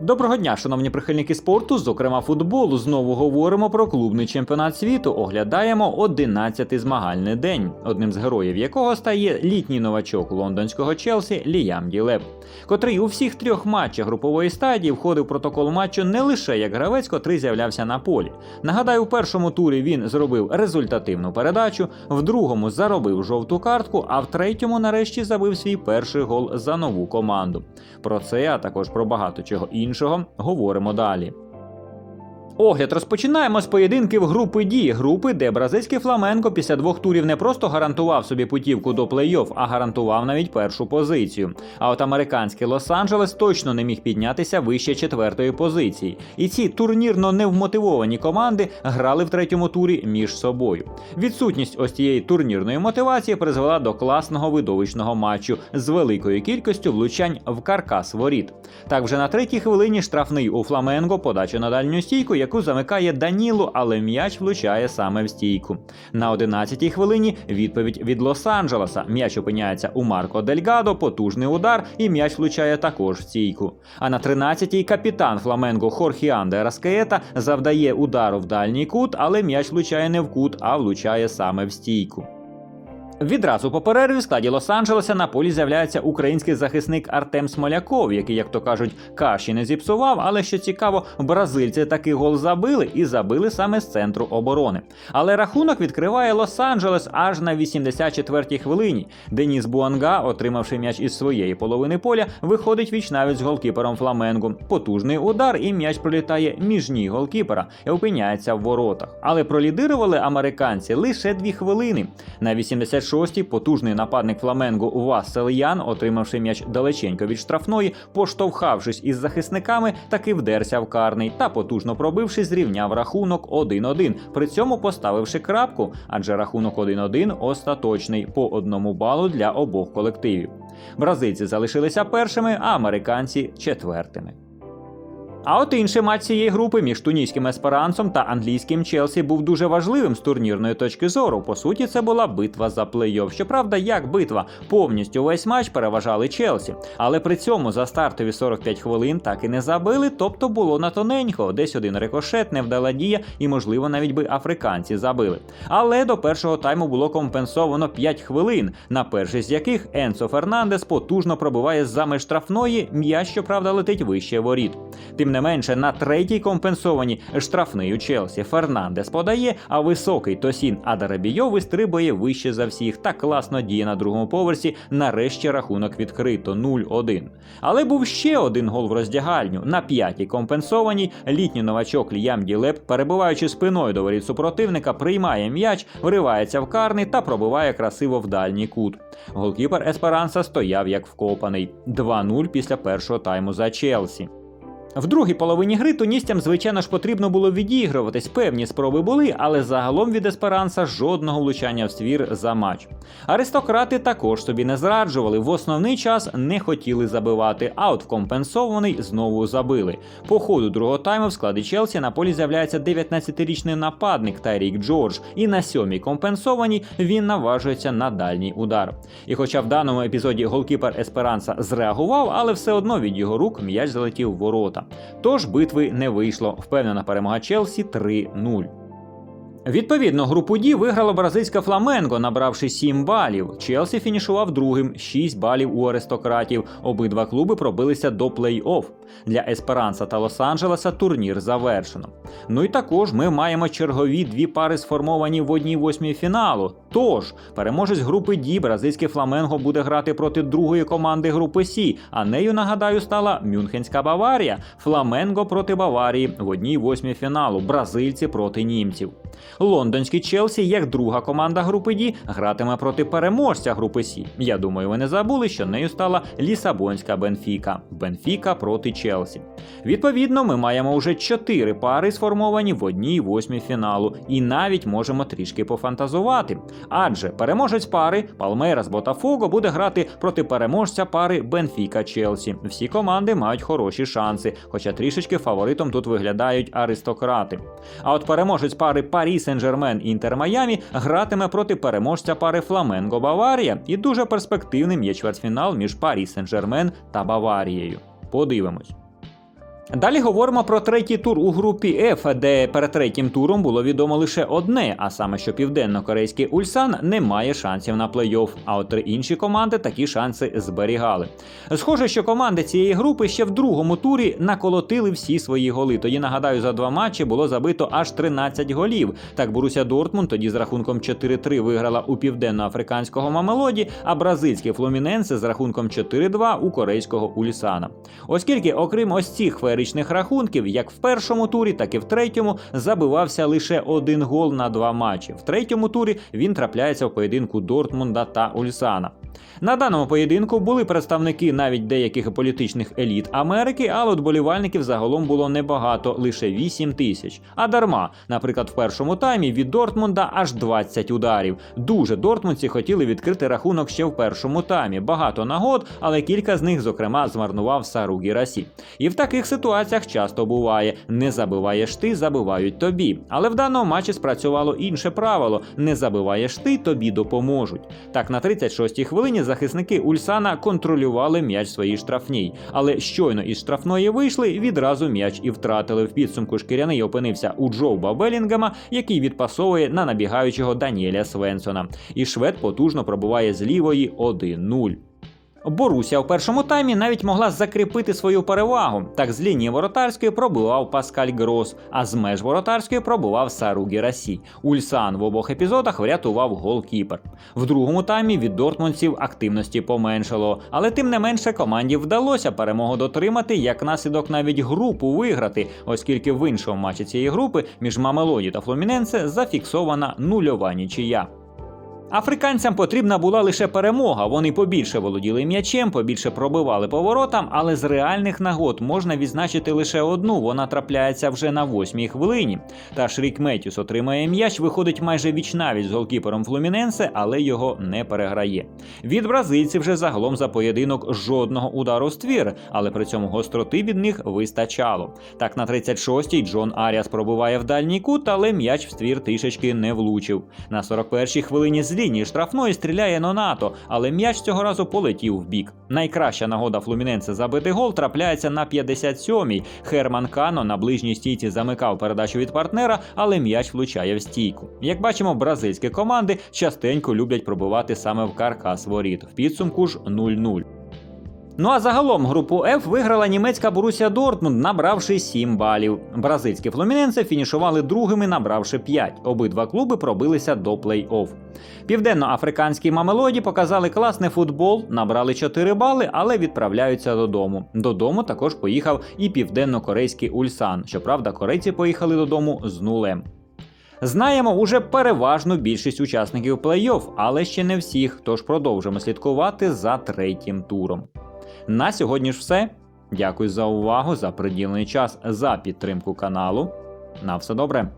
Доброго дня, шановні прихильники спорту, зокрема футболу. Знову говоримо про клубний чемпіонат світу. Оглядаємо 11-й змагальний день, одним з героїв якого стає літній новачок лондонського Челсі Ліям Ділеп, котрий у всіх трьох матчах групової стадії входив в протокол матчу не лише як гравець, котрий з'являвся на полі. Нагадаю, у першому турі він зробив результативну передачу, в другому заробив жовту картку, а в третьому нарешті забив свій перший гол за нову команду. Про це, а також про багато чого іншого, говоримо далі. Огляд розпочинаємо з поєдинків групи Ді, групи, де бразильський Фламенко після двох турів не просто гарантував собі путівку до плей-офф, а гарантував навіть першу позицію. А от американський Лос-Анджелес точно не міг піднятися вище четвертої позиції. І ці турнірно невмотивовані команди грали в третьому турі між собою. Відсутність ось цієї турнірної мотивації призвела до класного видовищного матчу з великою кількістю влучань в каркас воріт. Так вже на третій хвилині штрафний у Фламенго подача на дальню стійку, яку замикає Данілу, але м'яч влучає саме в стійку. На 11-й хвилині відповідь від Лос-Анджелеса. М'яч опиняється у Марко Дельгадо, потужний удар, і м'яч влучає також в стійку. А на 13-й капітан Фламенго Хорхіанде Раскеєта завдає удару в дальній кут, але м'яч влучає не в кут, а влучає саме в стійку. Відразу по перерві в складі Лос-Анджелеса на полі з'являється український захисник Артем Смоляков, який, як то кажуть, каші не зіпсував, але що цікаво, бразильці такий гол забили і забили саме з центру оборони. Але рахунок відкриває Лос-Анджелес аж на 84-й хвилині. Деніс Буанга, отримавши м'яч із своєї половини поля, виходить вічнавість з голкіпером Фламенго. Потужний удар, і м'яч пролітає між ніг голкіпера і опиняється в воротах. Але пролідирували американці лише дві хвилини. На 86 26-й потужний нападник Фламенго Вассел Ян, отримавши м'яч далеченько від штрафної, поштовхавшись із захисниками, таки вдерся в карний та потужно пробивши, зрівняв рахунок 1-1, при цьому поставивши крапку, адже рахунок 1-1 остаточний по одному балу для обох колективів. Бразильці залишилися першими, а американці четвертими. А от інший матч цієї групи між тунійським есперансом та англійським Челсі був дуже важливим з турнірної точки зору. По суті, це була битва за плей-офф. Щоправда, як битва повністю весь матч переважали Челсі, але при цьому за стартові 45 хвилин так і не забили, тобто було на тоненько, десь один рикошет, невдала дія, і, можливо, навіть би африканці забили. Але до першого тайму було компенсовано 5 хвилин, на перший з яких Енсо Фернандес потужно пробиває з меж штрафної, м'яч, щоправда, летить вище воріт. Тим не менше, на третій компенсовані штрафний у Челсі Фернандес подає, а високий Тосін Адарабійов вистрибує вище за всіх та класно діє на другому поверсі. Нарешті рахунок відкрито 0-1. Але був ще один гол в роздягальню. На п'ятій компенсованій літній новачок Ліям Ділеп, перебуваючи спиною до воріт супротивника, приймає м'яч, вривається в карний та пробиває красиво в дальній кут. Голкіпер Есперанса стояв як вкопаний. 2-0 після першого тайму за Челсі. В другій половині гри туністям, звичайно ж, потрібно було відігруватись. Певні спроби були, але загалом від Есперанса жодного влучання в свір за матч. Аристократи також собі не зраджували. В основний час не хотіли забивати, а от компенсований знову забили. По ходу другого тайму в складі Челсі на полі з'являється 19-річний нападник Тайрік Джордж, і на сьомій компенсованій він наважується на дальній удар. І хоча в даному епізоді голкіпер Есперанса зреагував, але все одно від його рук м'яч залетів в ворота. Тож битви не вийшло. Впевнена перемога Челсі 3-0. Відповідно, групу Ді виграла бразильська Фламенго, набравши 7 балів. Челсі фінішував другим, 6 балів у аристократів. Обидва клуби пробилися до плей-офф. Для Есперанса та Лос-Анджелеса турнір завершено. Ну і також ми маємо чергові дві пари сформовані в одній восьмій фіналу. Тож, переможець групи Ді, бразильське Фламенго буде грати проти другої команди групи Сі, а нею, нагадаю, стала Мюнхенська Баварія, Фламенго проти Баварії в одній восьмій фіналу, бразильці проти німців. Лондонський Челсі, як друга команда групи Ді, гратиме проти переможця групи Сі. Я думаю, ви не забули, що нею стала Лісабонська Бенфіка. Бенфіка проти Челсі. Відповідно, ми маємо вже чотири пари сформовані в одній восьмій фіналу, і навіть можемо трішки пофантазувати. Адже переможець пари Палмейрас Ботафого буде грати проти переможця пари Бенфіка Челсі. Всі команди мають хороші шанси, хоча трішечки фаворитом тут виглядають аристократи. А от переможець пари Парі Сен-Жермен Інтер Майамі гратиме проти переможця пари Фламенго Баварія, і дуже перспективним є чвертьфінал між Парі Сен-Жермен та Баварією. Подивимось. Далі говоримо про третій тур у групі F, де перед третім туром було відомо лише одне, а саме, що південно-корейський Ульсан не має шансів на плей-офф, а от три інші команди такі шанси зберігали. Схоже, що команди цієї групи ще в другому турі наколотили всі свої голи. Тоді нагадаю, за два матчі було забито аж 13 голів. Так Боруся Дортмунд тоді з рахунком 4-3 виграла у південно-африканського Мамелоді, а бразильський Флуміненсе з рахунком 4-2 у корейського Ульсана. Оскільки, окрім ось цих феєричних рахунків, як в першому турі, так і в третьому, забивався лише один гол на два матчі. В третьому турі він трапляється в поєдинку Дортмунда та Ульсана. На даному поєдинку були представники навіть деяких політичних еліт Америки, але от болівальників загалом було небагато, лише 8 тисяч. А дарма, наприклад, в першому таймі від Дортмунда аж 20 ударів. Дуже дортмундці хотіли відкрити рахунок ще в першому таймі. Багато нагод, але кілька з них, зокрема, змарнував Сару Гірасі. І в таких ситуаціях часто буває: не забиваєш ти, забивають тобі. Але в даному матчі спрацювало інше правило: не забиваєш ти, тобі допоможуть. Так, на 36-й хвилині захисники Ульсана контролювали м'яч своїй штрафній, але щойно із штрафної вийшли, відразу м'яч і втратили. В підсумку шкіряний опинився у Джоуба Белінгема, який відпасовує на набігаючого Даніеля Свенсона. І швед потужно пробуває з лівої 1-0. Боруся у першому таймі навіть могла закріпити свою перевагу. Так з лінії воротарської пробивав Паскаль Грос, а з меж воротарської пробивав Сару Герасі. Ульсан в обох епізодах врятував голкіпер. В другому таймі від дортмундців активності поменшало, але тим не менше команді вдалося перемогу дотримати, як наслідок навіть групу виграти, оскільки в іншому матчі цієї групи між Мамелоді та Флуміненсе зафіксована нульова нічия. Африканцям потрібна була лише перемога. Вони побільше володіли м'ячем, побільше пробивали поворотам, але з реальних нагод можна відзначити лише одну. Вона трапляється вже на восьмій хвилині. Та Шрік Меттюс отримає м'яч, виходить майже вічнавіч з голкіпером Флуміненсе, але його не переграє. Від бразильців вже загалом за поєдинок жодного удару в ствір, але при цьому гостроти від них вистачало. Так на 36-й Джон Аріас пробиває в дальній кут, але м'яч в ствір трішечки не влучив. На 41-й хвилині з лінії штрафної стріляє Нонато, але м'яч цього разу полетів в бік. Найкраща нагода Флуміненце забити гол трапляється на 57-й. Херман Кано на ближній стійці замикав передачу від партнера, але м'яч влучає в стійку. Як бачимо, бразильські команди частенько люблять пробивати саме в каркас воріт. В підсумку ж 0-0. Ну а загалом групу F виграла німецька Боруся Дортмунд, набравши 7 балів. Бразильські флуміненці фінішували другими, набравши 5. Обидва клуби пробилися до плей-офф. Південно-африканські мамелоді показали класний футбол, набрали 4 бали, але відправляються додому. Додому також поїхав і південно-корейський Ульсан. Щоправда, корейці поїхали додому з нулем. Знаємо уже переважну більшість учасників плей-офф, але ще не всіх, тож продовжимо слідкувати за третім туром. На сьогодні ж все. Дякую за увагу, за приділений час, за підтримку каналу. На все добре.